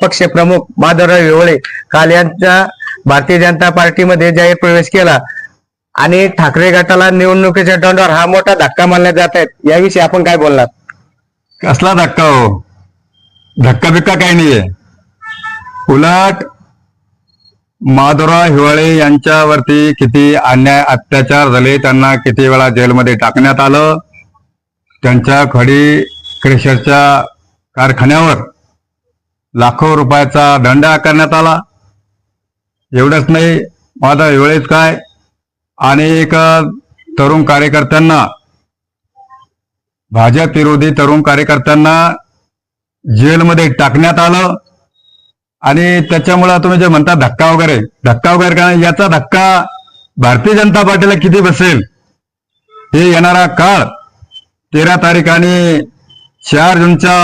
पक्ष प्रमुख माधवराव हिवळे काल यांचा भारतीय जनता पार्टीमध्ये जाहीर प्रवेश केला. आणि ठाकरे गटाला निवडणुकीच्या तोंडावर हा मोठा धक्का मानला जात आहे. याविषयी आपण काय बोलणार? कसला धक्का हो? धक्का बिक्का काही नाहीये. उलट माधुराव हिवाळे यांच्यावरती किती अन्याय अत्याचार झाले त्यांना किती वेळा जेलमध्ये टाकण्यात आलं? त्यांच्या खडी क्रेशरच्या कारखान्यावर लाखो रुपयाचा दंड आकारण्यात आला. एवढंच नाही माझा हिवाळेच काय? अनेक तरुण कार्यकर्त्यांना भाजप विरोधी तरुण कार्यकर्त्यांना जेलमध्ये टाकण्यात आलं. आणि त्याच्यामुळे तुम्ही जे म्हणता धक्का वगैरे धक्का वगैरे का याचा धक्का भारतीय जनता पार्टीला किती बसेल? हे येणारा काळ तेरा तारीख आणि चार जूनच्या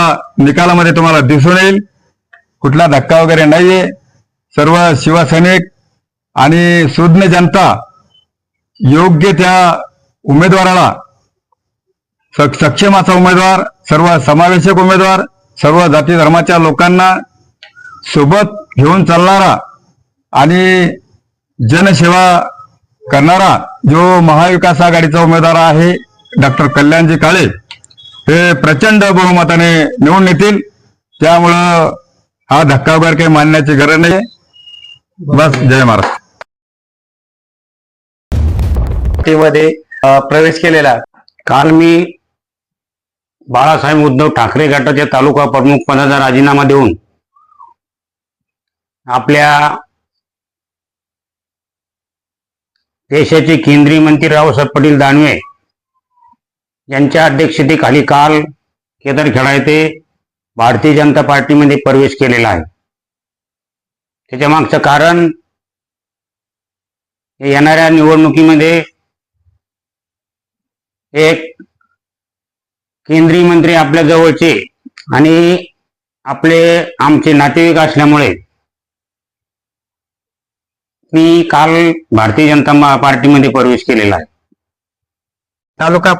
निकालामध्ये तुम्हाला दिसून येईल. कुठला धक्का वगैरे नाहीये. सर्व शिवसैनिक आणि सुज्ञ जनता योग्य त्या उमेदवाराला स- सक्षम असा उमेदवार सर्व समावेशक उमेदवार सर्व जाती धर्माच्या लोकांना सोबत घेऊन चालणारा आणि जनसेवा करणारा जो महाविकास आघाडीचा उमेदवार आहे डॉक्टर कल्याणजी काळे हे प्रचंड बहुमताने निवडून येतील. त्यामुळं हा धक्का वगैरे काही मानण्याची गरज नाही. बस जय महाराष्ट्र प्रवेश केलेला. काल मी बाळासाहेब उद्धव ठाकरे गटाच्या तालुका प्रमुख पदाचा राजीनामा देऊन आपल्या देशाचे केंद्रीय मंत्री रावसाहेब पाटील दानवे यांच्या अध्यक्षतेखाली काल केदारखेडा येथे भारतीय जनता पार्टीमध्ये प्रवेश केलेला आहे. त्याच्या मागचं कारण येणाऱ्या निवडणुकीमध्ये एक केंद्रीय मंत्री आपल्या जवळचे आणि आपले आमचे नातेवाईक असल्यामुळे मी काल भारतीय जनता पार्टीमध्ये प्रवेश केलेला आहे. तालुका